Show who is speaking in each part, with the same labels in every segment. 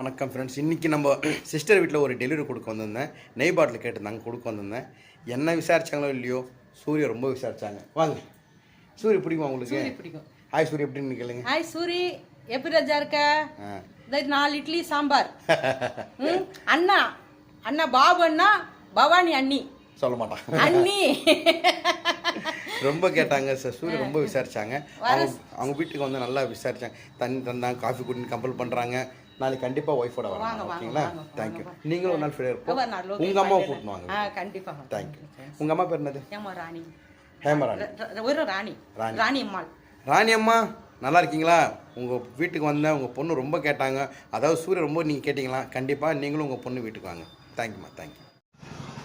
Speaker 1: வணக்கம் ஃப்ரெண்ட்ஸ் இன்றைக்கி நம்ம சிஸ்டர் வீட்டில் ஒரு டெலிவரி கொடுக்க வந்திருந்தேன். நெய் பாட்டில் கேட்டிருந்தாங்க கொடுக்க வந்திருந்தேன். என்ன விசாரிச்சாங்களோ இல்லையோ சூர்யா ரொம்ப விசாரிச்சாங்க. வாங்க. சூரிய பிடிக்குமா உங்களுக்கு?
Speaker 2: பிடிக்கும்.
Speaker 1: ஹாய் சூரிய. எப்படின்னு கேளுங்க.
Speaker 2: ஹாய் சூரி. எப்படி ராஜா இருக்க? நாலு இட்லி சாம்பார். அண்ணா. அண்ணா பாபு அண்ணா பவானி அண்ணி.
Speaker 1: சொல்ல மாட்டான்
Speaker 2: அண்ணி.
Speaker 1: ரொம்ப கேட்டாங்க சார் சூரிய ரொம்ப விசாரிச்சாங்க. அவங்க அவங்க வீட்டுக்கு வந்து நல்லா விசாரிச்சாங்க. தண்ணி தந்தாங்க காஃபி குடின்னு கம்பல் பண்ணுறாங்க நாளைக்கு கண்டிப்பாக ஒய்ஃபோட
Speaker 2: வாங்க,
Speaker 1: ஓகேங்களா? தேங்க்யூ. நீங்களும் ஒரு நாள் ஃப்ரீயாக இருப்போம். உங்கள் அம்மாவை. கூட்டின்னு வாங்க.
Speaker 2: ஆ கண்டிப்பா
Speaker 1: தேங்க்யூ உங்கள் அம்மா பேர் என்னது?
Speaker 2: ராணி.
Speaker 1: ஹேமராணி
Speaker 2: ஒரு ராணி.
Speaker 1: ராணி.
Speaker 2: ராணி அம்மாள்.
Speaker 1: ராணி அம்மா நல்லா இருக்கீங்களா? உங்கள் வீட்டுக்கு வந்தேன் உங்கள் பொண்ணு ரொம்ப கேட்டாங்க. அதாவது சூரிய ரொம்ப நீங்கள் கேட்டிங்களா? கண்டிப்பாக நீங்களும் உங்கள் பொண்ணு வீட்டுக்கு வாங்க. தேங்க்யூம்மா தேங்க்யூ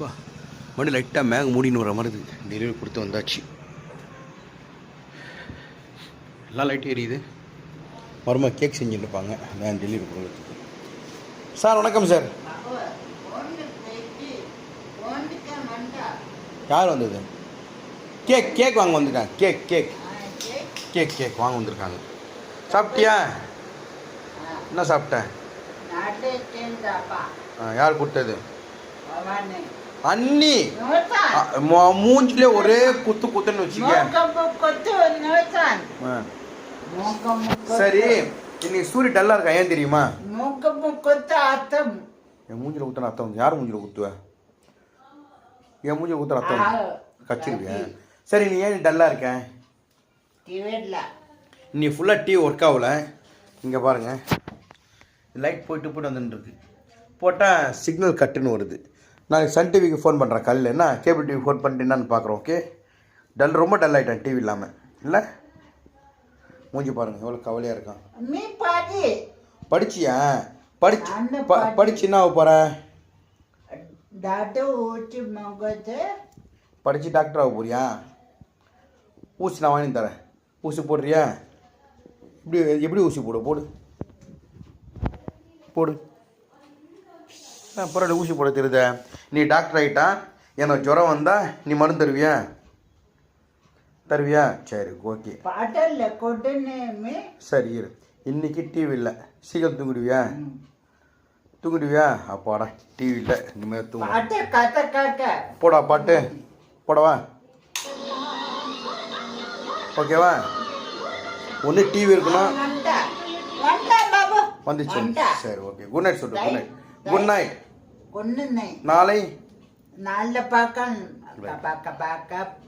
Speaker 1: வா மணி லைட்டாக மேக மூடின்னு வர மாதிரி இருக்குது டெலிவரி கொடுத்து வந்தாச்சு. எல்லாம் லைட் எரியுது மறுமா கேக் செஞ்சுட்டு இருப்பாங்க அதான் டெலிவரி கொடுக்குறதுக்கு. சார் வணக்கம் சார். யார் வந்தது? கேக் கேக் வாங்க வந்திருக்காங்க கேக் கேக். கேக் கேக் வாங்க வந்திருக்காங்க. சாப்பிட்டியா? என்ன சாப்பிட்டேன் யார் கொடுத்தது? அண்ணி. மூஞ்சிலே ஒரே குத்து குத்துன்னு வச்சுக்க. சரி இன்னைக்கு சூரிய டல்லா இருக்கா? ஏன் தெரியுமா? என் மூஞ்சில குத்துன அர்த்தம் யார் மூஞ்சில குத்துவ என் மூஞ்சில குத்துற அர்த்தம் கச்சிருக்கேன் சரி நீ ஏன் டல்லா இருக்க? நீ ஃபுல்லாக டீ ஒர்க் ஆகல. இங்கே பாருங்க. லைட் போயிட்டு போயிட்டு வந்துட்டு இருக்கு. போட்டால் சிக்னல் கட்டுன்னு வருது. நான் சன் டிவிக்கு ஃபோன் பண்ணுறேன் கல்ல என்ன? கேபிள் டிவி ஃபோன் பண்ணிட்டு என்னன்னு பார்க்குறோம் ஓகே டல் ரொம்ப டல் ஆகிட்டேன் டிவி இல்லாமல் இல்லை? மூஞ்சி பாருங்க எவ்வளோ கவலையாக இருக்கான்.
Speaker 3: நீ பாடி.
Speaker 1: படிச்சியா? படிச்சு படிச்சு என்ன போகிற
Speaker 3: டாக்டர்
Speaker 1: படித்து டாக்டர் ஆக போறியா? ஊசி நான் வாங்கி தரேன். ஊசி போடுறியா? இப்படி எப்படி ஊசி போடு போடு. போடு. பரவாயில்ல ஊசி போட தெரியுத. நீ டாக்டர் ஆகிட்டா எனக்கு ஜுரம் வந்தால் நீ மருந்து தருவியா? தருவியா? சரி ஓகே. சரி இரு. இன்னைக்கு டிவி இல்லை சீக்கிரம் தூங்கிடுவியா? தூங்கிடுவியா? அப்பாடா டிவி இல்லை இனிமேல் தூங்க போடா பாட்டு. போடவா? ஓகேவா? ஒன்று டிவி
Speaker 3: இருக்குமா?
Speaker 1: வந்துச்சு. சரி ஓகே. குட் நைட் சொல்லு குட் நைட் குட் நைட் நாளை?
Speaker 3: நாளில் பார்க்க பார்க்க பார்க்க.